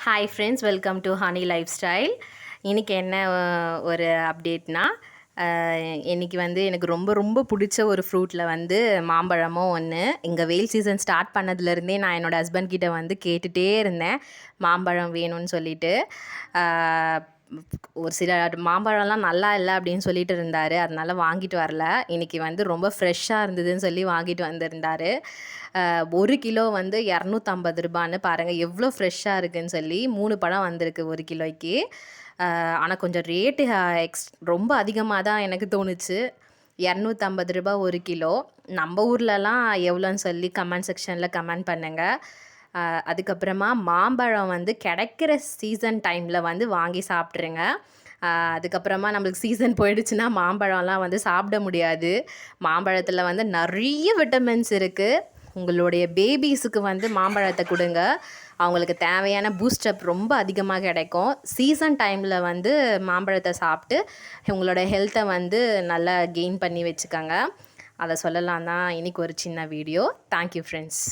Hi friends welcome to honey lifestyle இன்றைக்கி என்ன ஒரு அப்டேட்னா இன்றைக்கி வந்து எனக்கு ரொம்ப ரொம்ப பிடிச்ச ஒரு ஃப்ரூட்டில் வந்து மாம்பழமும் ஒன்று இங்கே வெயில் சீசன் ஸ்டார்ட் பண்ணதுலேருந்தே நான் என்னோடய ஹஸ்பண்ட் கிட்ட வந்து கேட்டுகிட்டே இருந்தேன் மாம்பழம் வேணும்னு சொல்லிட்டு. ஒரு சில மாம்பழம்லாம் நல்லா இல்லை அப்படின்னு சொல்லிட்டு இருந்தார். அதனால வாங்கிட்டு வரல. இன்றைக்கி வந்து ரொம்ப ஃப்ரெஷ்ஷாக இருந்ததுன்னு சொல்லி வாங்கிட்டு வந்திருந்தார். ஒரு கிலோ வந்து இரநூத்தம்பது ரூபான்னு பாருங்கள் எவ்வளோ ஃப்ரெஷ்ஷாக இருக்குதுன்னு சொல்லி மூணு பழம் வந்திருக்கு ஒரு கிலோய்க்கு ஆனால் கொஞ்சம் ரேட்டு எக்ஸ் ரொம்ப அதிகமாக தான் எனக்கு தோணுச்சு. இரநூத்தம்பது ரூபா ஒரு கிலோ. நம்ம ஊர்லலாம் எவ்வளோன்னு சொல்லி கமெண்ட் செக்ஷனில் கமெண்ட் பண்ணுங்கள் அதுக்கப்புறமா மாம்பழம் வந்து கிடைக்கிற சீசன் டைமில் வந்து வாங்கி சாப்பிட்ருங்க அதுக்கப்புறமா நம்மளுக்கு சீசன் போயிடுச்சுன்னா மாம்பழம்லாம் வந்து சாப்பிட முடியாது. மாம்பழத்தில் வந்து நிறைய விட்டமின்ஸ் இருக்குது உங்களுடைய பேபிஸுக்கு வந்து மாம்பழத்தை கொடுங்க. அவங்களுக்கு தேவையான பூஸ்டப் ரொம்ப அதிகமாக கிடைக்கும். சீசன் டைமில் வந்து மாம்பழத்தை சாப்பிட்டு உங்களோட ஹெல்த்தை வந்து நல்லா கெயின் பண்ணி வச்சுக்கோங்க. அதை சொல்லலாம் தான் இன்றைக்கி ஒரு சின்ன வீடியோ தேங்க்யூ ஃப்ரெண்ட்ஸ்